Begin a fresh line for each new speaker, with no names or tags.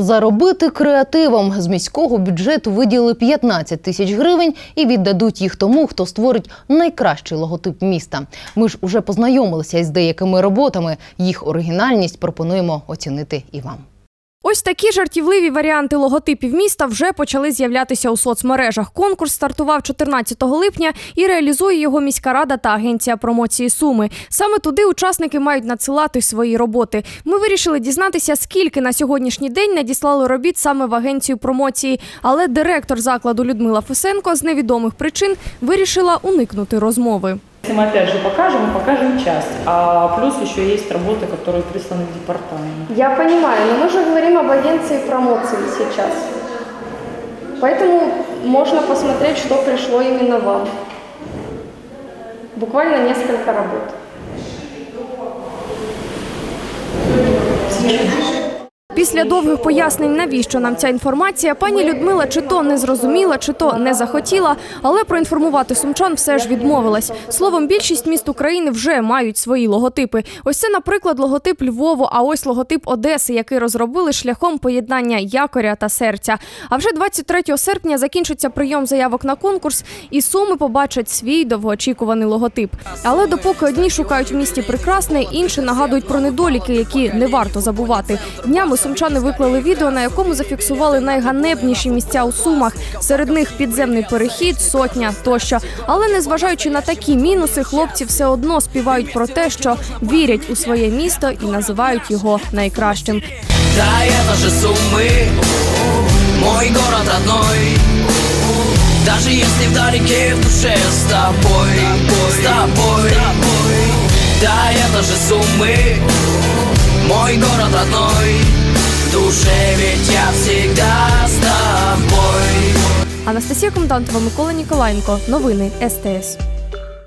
Заробити креативом з міського бюджету виділили 15 тисяч гривень і віддадуть їх тому, хто створить найкращий логотип міста. Ми ж уже познайомилися із деякими роботами. Їх оригінальність пропонуємо оцінити і вам.
Ось такі жартівливі варіанти логотипів міста вже почали з'являтися у соцмережах. Конкурс стартував 14 липня і реалізує його міська рада та агенція промоції Суми. Саме туди учасники мають надсилати свої роботи. Ми вирішили дізнатися, скільки на сьогоднішній день надіслали робіт саме в агенцію промоції. Але директор закладу Людмила Фесенко з невідомих причин вирішила уникнути розмови.
Мы опять же покажем, мы покажем часть. А плюс еще есть работы, которые присланы в департамент.
Я понимаю, но мы же говорим об агенции промоции сейчас. Поэтому можно посмотреть, что пришло именно вам. Буквально несколько работ.
Після довгих пояснень, навіщо нам ця інформація, пані Людмила чи то не зрозуміла, чи то не захотіла, але проінформувати сумчан все ж відмовилась. Словом, більшість міст України вже мають свої логотипи. Ось це, наприклад, логотип Львову, а ось логотип Одеси, який розробили шляхом поєднання якоря та серця. А вже 23 серпня закінчиться прийом заявок на конкурс, і суми побачать свій довгоочікуваний логотип. Але допоки одні шукають в місті прекрасне, інші нагадують про недоліки, які не варто забувати. Днями сумчани виклали відео, на якому зафіксували найганебніші місця у сумах. Серед них підземний перехід, сотня тощо. Але незважаючи на такі мінуси, хлопці все одно співають про те, що вірять у своє місто і називають його найкращим.
Да, это же Сумы, мой город родной. Даже если вдалеке в душе с тобой, с тобой. Да, это же Сумы, мой город родной. В душе ведь я всегда с тобой.
Анастасія Комдантова, Микола Ніколаєнко. Новини СТС.